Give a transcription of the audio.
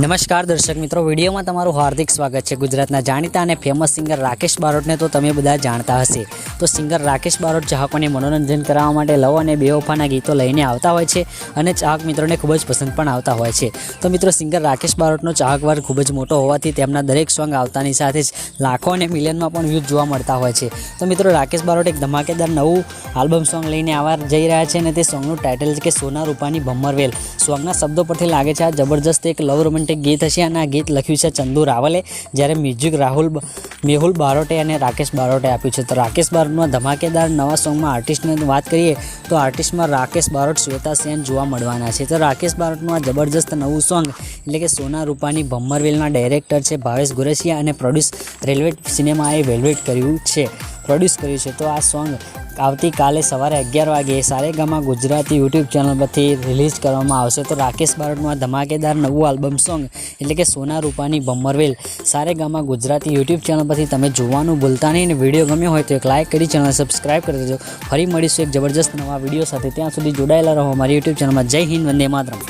નમસ્કાર દર્શક મિત્રો, વિડીયોમાં તમારું હાર્દિક સ્વાગત છે. ગુજરાતના જાણીતા અને ફેમસ સિંગર રાકેશ બારોટને તો તમે બધા જાણતા હશે. તો સિંગર રાકેશ બારોટ ચાહકોને મનોરંજન કરાવવા માટે લવ અને બેવફાના ગીતો લઈને આવતા હોય છે અને ચાહક મિત્રોને ખૂબ જ પસંદ પણ આવતા હોય છે. તો મિત્રો સિંગર રાકેશ બારોટનો ચાહક વર્ગ ખૂબ જ મોટો હોવાથી તેમના દરેક સોંગ આવતાની સાથે જ લાખો અને મિલિયનમાં પણ વ્યૂઝ જોવા મળતા હોય છે. તો મિત્રો, રાકેશ બારોટ એક ધમાકેદાર નવું આલ્બમ સોંગ લઈને આવવા જઈ રહ્યા છે અને તે સોંગનું ટાઇટલ છે કે સોના રૂપાની ભમ્મરવેલ સોંગના શબ્દો પરથી લાગે છે આ જબરજસ્ત એક લવ રોમેન્ટિક ગીત હશે અને આ ગીત લખ્યું છે ચંદુ રાવલે. જ્યારે મ્યુઝિક રાહુલ મેહુલ બારોટે અને રાકેશ બારોટે આપ્યું છે. તો રાકેશ બારોટમાં ધમાકેદાર નવા સોંગમાં આર્ટિસ્ટની વાત કરીએ, તો આર્ટિસ્ટમાં રાકેશ બારોટ, શ્વેતા સેન જોવા મળવાના છે. તો રાકેશ બારોટનું આ જબરજસ્ત નવું સોંગ, એટલે કે સોના રૂપાની ભમ્મરવેલના ડાયરેક્ટર છે ભાવેશ ગુરેશિયા અને પ્રોડ્યુસ રેલવે સિનેમાએ વેલ્વેટ કર્યું છે, પ્રોડ્યુસ કર્યું છે. તો આ સોંગ આવતીકાલે સવારે અગિયાર વાગે સારેગામા ગુજરાતી યુટ્યુબ ચેનલ પરથી રિલીઝ કરવામાં આવશે. તો રાકેશ બારોટનું આ ધમાકેદાર નવું આલ્બમ સોંગ, એટલે કે સોના રૂપાની ભમ્મરવેલ સારેગામા ગુજરાતી યુટ્યુબ ચેનલ પરથી તમે જોવાનું ભૂલતા નહીં. અને વીડિયો ગમ્યો હોય તો એક લાઇક કરી ચેનલ સબસ્ક્રાઇબ કરી દેજો. ફરી મળીશું એક જબરજસ્ત નવા વીડિયો સાથે. ત્યાં સુધી જોડાયેલા રહો અમારી યુટ્યુબ ચેનલમાં. જય હિન્દ, વંદે માતરમ.